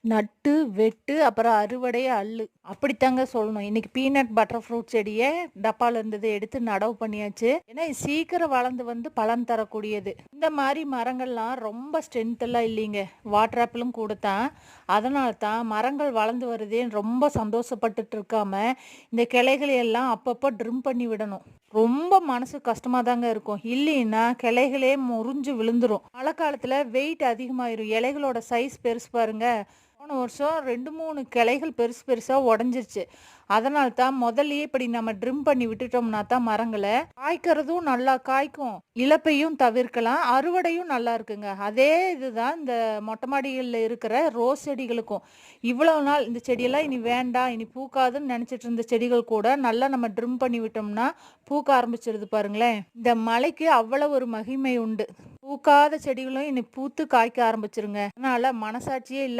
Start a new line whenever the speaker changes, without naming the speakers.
நட்டு, வெட்டு, அப்புறம் அறுவடை, அள்ளு. அப்படித்தாங்க சொல்லணும். இன்னைக்கு பீனட் பட்டர் ஃப்ரூட் செடியை டப்பால இருந்தது எடுத்து நடவு பண்ணியாச்சு. ஏன்னா, சீக்கிரம் வளர்ந்து வந்து பலன் தரக்கூடியது. இந்த மாதிரி மரங்கள்லாம் ரொம்ப ஸ்ட்ரென்த் எல்லாம் இல்லைங்க. வாட்டர் ஆப்பிளும் கூட தான். அதனால தான் மரங்கள் வளர்ந்து வருதேன்னு ரொம்ப சந்தோஷப்பட்டுட்டு இருக்காம, இந்த கிளைகளை எல்லாம் அப்பப்போ ட்ரிம் பண்ணி விடணும். ரொம்ப மனசு கஷ்டமா தாங்க இருக்கும். இல்லைன்னா கிளைகளே முறிஞ்சு விழுந்துரும். மழை காலத்துல வெயிட் அதிகமாயிரும். இலைகளோட சைஸ் பெருசு பாருங்க. போன வருஷம் 2, 3 கிளைகள் பெருசு பெருசாக உடஞ்சிருச்சு அதனால தான் முதல்லயே இப்படி நம்ம ட்ரிம் பண்ணி விட்டுட்டோம்னா தான் மரங்களை காய்க்கிறதும் நல்லா காய்க்கும். இழப்பையும் தவிர்க்கலாம். அறுவடையும் நல்லா இருக்குங்க. அதே இதுதான் இந்த மொட்டை மாடிகளில் இருக்கிற ரோஸ் செடிகளுக்கும். இவ்வளவு நாள் இந்த செடியெல்லாம் இனி வேண்டாம், இனி பூக்காதுன்னு நினச்சிட்டு இருந்த செடிகள் கூட நல்லா நம்ம ட்ரிம் பண்ணி விட்டோம்னா பூக்க ஆரம்பிச்சிருது பாருங்களேன். இந்த மலைக்கு அவ்வளவு ஒரு மகிமை உண்டு. பூக்காத செடிகளும் இனி பூத்து காய்க்க ஆரம்பிச்சிருங்க. அதனால மனசாட்சியே இல்லை